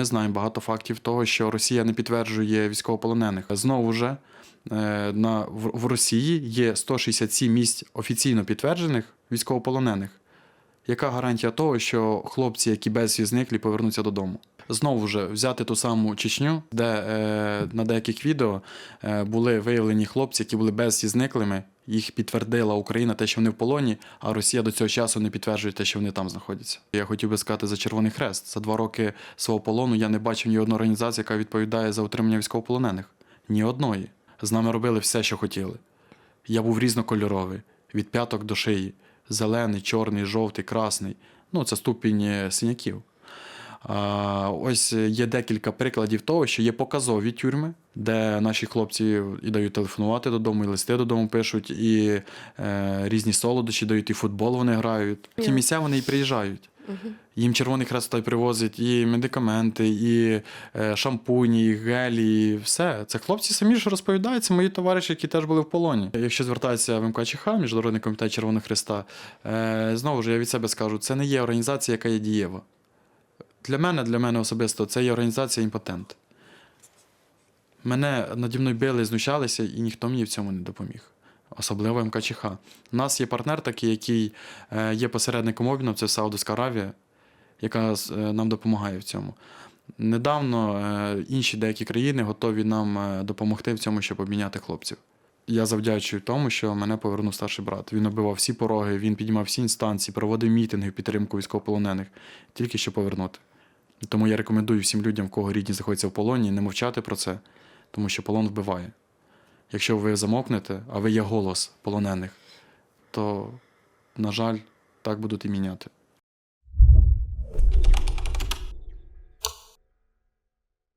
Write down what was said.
ми знаємо багато фактів того, що Росія не підтверджує військовополонених. Знову ж е, на, в, Росії є 167 місць офіційно підтверджених військовополонених. Яка гарантія того, що хлопці, які безвісті зниклі, повернуться додому? Знову ж взяти ту саму Чечню, де е, на деяких відео е, були виявлені хлопці, які були безвісті зниклими. Їх підтвердила Україна, те, що вони в полоні, а Росія до цього часу не підтверджує те, що вони там знаходяться. Я хотів би сказати за Червоний Хрест. За два роки свого полону я не бачив ні одної організації, яка відповідає за утримання військовополонених. Ні одної. З нами робили все, що хотіли. Я був різнокольоровий, від п'яток до шиї. Зелений, чорний, жовтий, красний. Ну, це ступінь е, синяків. Ось є декілька прикладів того, що є показові тюрми, де наші хлопці і дають телефонувати додому, і листи додому пишуть, і е, різні солодощі дають, і футбол вони грають. В ті місця вони і приїжджають. Їм Червоний Хрест той привозить і медикаменти, і е, шампуні, і гелі, і все. Це хлопці самі ж розповідають, це мої товариші, які теж були в полоні. Якщо звертатися в МКЧХ, Міжнародний комітет Червоного Хреста, е, знову ж я від себе скажу, це не є організація, яка є дієва. Для мене, для мене особисто, це є організація імпотент. Мене наді мною били, знущалися, і ніхто мені в цьому не допоміг. Особливо МКЧХ. У нас є партнер такий, який е, є посередником обміну, це Саудовська Аравія, яка е, нам допомагає в цьому. Недавно е, інші деякі країни готові нам допомогти в цьому, щоб обміняти хлопців. Я завдячую тому, що мене повернув старший брат. Він оббивав всі пороги, він піднімав всі інстанції, проводив мітинги в підтримку військовополонених, тільки щоб повернути. Тому я рекомендую всім людям, в кого рідні знаходяться в полоні, не мовчати про це, тому що полон вбиває. Якщо ви замовкнете, а ви є голос полонених, то, на жаль, так будуть і міняти.